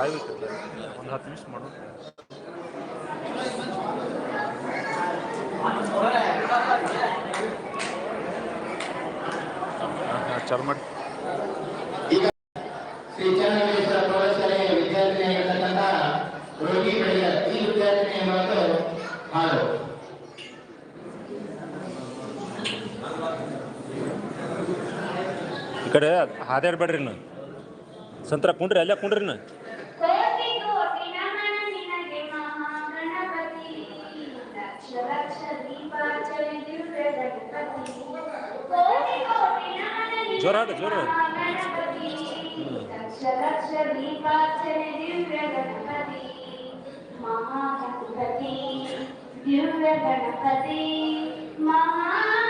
Live ಇರ್ತದೆ ಒಂದು ಹತ್ತು ನಿಮಿಷ ಮಾಡು. ಚಾಲು ಈ ಕಡೆ ಹಾದ್ಯಾಡ್ಬೇಡ್ರಿ ನೀವು ಸಂತ್ರ ಕುಂಡ್ರಿ ಅಲ್ಲೇ ಕುಂಡ್ರಿ ನೀವು ज्वर ज्वर दिव्य गणपति महा गणपति दिव्य गणपति महा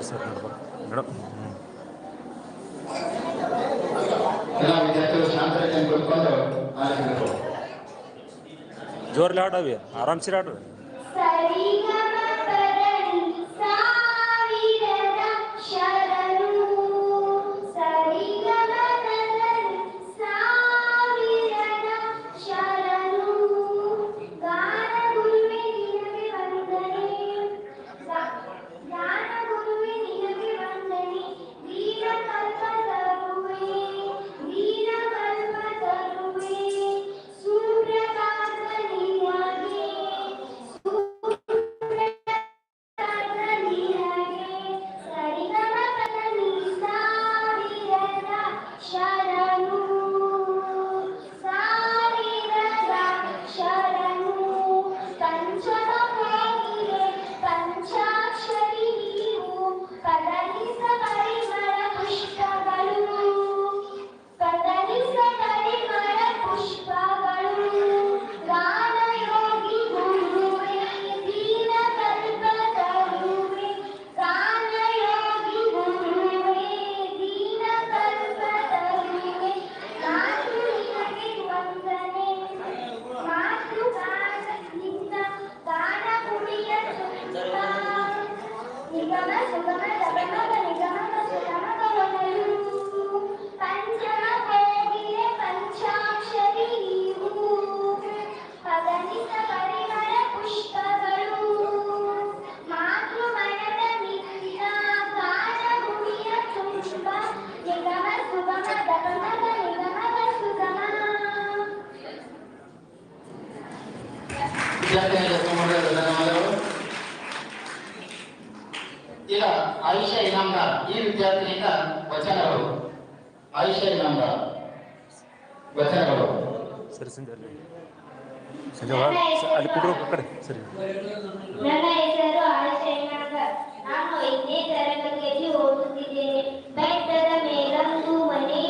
ತೋರಿಸಿರ್ತಾರೆ ಮೇಡಮ್ ಜೋರ್ಲಿ ಆಡವಿ ಆರಾಮ್ಸಿರ ಆಡ್ರಿ ವಚನಗಳು. ಸರಿ ಸಂಜೆ ಸಂಜೆ ಅಲ್ಲಿ ಕುಡ್ರು ಕಡೆ. ಸರಿ. ನನ್ನ ಹೆಸರು ಆಶೇನಂದ ನಾನು ಓದುತ್ತಿದ್ದೇನೆ. ಬೆಟ್ಟದ ಮೇಲೊಂದು ಮನೆ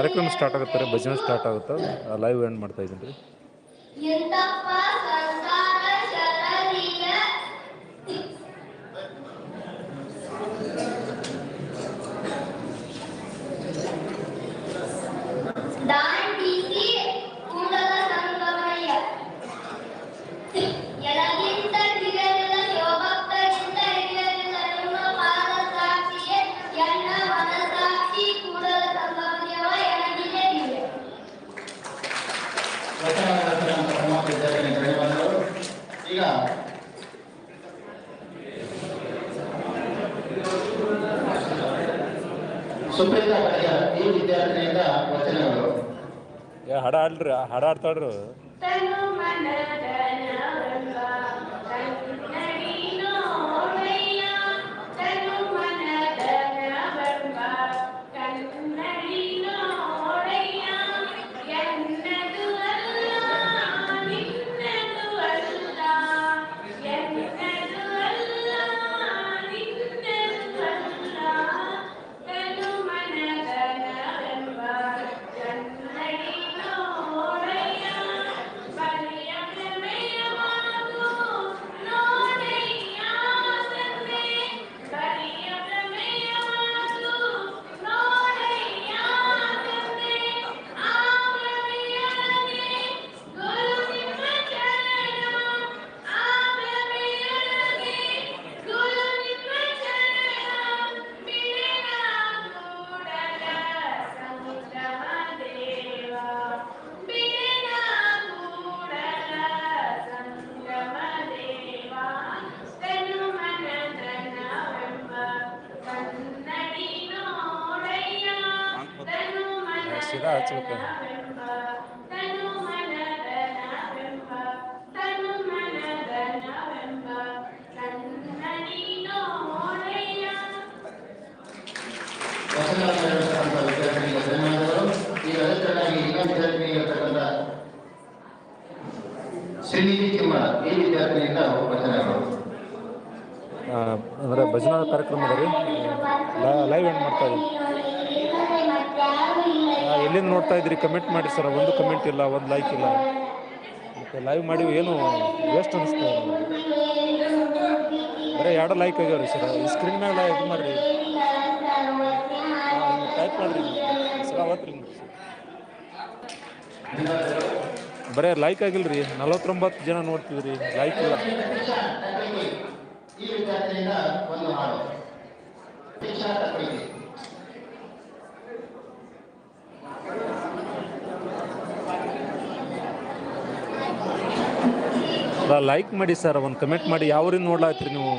ಕಾರ್ಯಕ್ರಮ ಸ್ಟಾರ್ಟ್ ಆಗುತ್ತಾರೆ ಭಜನೆ ಸ್ಟಾರ್ಟ್ ಆಗುತ್ತೆ. ಲೈವ್ ಎಂಡ್ ಮಾಡ್ತಾ ಇದ್ದೀನಿ ರೀ. ಸುಮಿತ್ರ ಬಡಿಗಾರ್ ಈ ವಿದ್ಯಾರ್ಥಿನಿಯಿಂದ ವಚನಗಳು. ಹಡ ಅಲ್ರಿ ಹಾಡಾಡ್ತಾಳ್ರು. ವಚನಗಳು ಆ, ಅಂದ್ರೆ ಭಜನಾ ಕಾರ್ಯಕ್ರಮ ಅದ ರೀ ಲೈವ್ ಎಂಡ್ ಮಾಡ್ತಾ ಇದ್ದೀವಿ ಆ, ಎಲ್ಲಿಂದ ನೋಡ್ತಾ ಇದ್ರಿ? ಕಮೆಂಟ್ ಮಾಡಿ ಸರ್. ಒಂದು ಕಮೆಂಟ್ ಇಲ್ಲ, ಒಂದು ಲೈಕ್ ಇಲ್ಲ. ಮತ್ತು ಲೈವ್ ಮಾಡಿ ಏನು ವೇಸ್ಟ್ ಅನಿಸ್ತಾ ಬರೀ ಎರಡು ಲೈಕ್ ಆಗ್ಯಾವ್ರಿ ಸರ್. ಈ ಸ್ಕ್ರೀನ್ ಮೇಲೆ ಇದು ಮಾಡಿರಿ. ಟೈಪ್ ಮಾಡಿರಿ. ಸರ್ ಅವತ್ತು ಬರೀ ಲೈಕ್ ಆಗಿಲ್ಲ ರೀ ನಲವತ್ತೊಂಬತ್ತು ಜನ ನೋಡ್ತಿದ್ರಿ. ಲೈಕ್ ಇಲ್ಲ. ಈ ವಿದ್ಯಾರ್ಥಿನಿಂದ ಒಂದು ಲೈಕ್ ಮಾಡಿ ಸರ್ ಒಂದು ಕಮೆಂಟ್ ಮಾಡಿ ಯಾವ್ರಿಂದ ನೋಡ್ಲಾತ್ರಿ ನೀವು?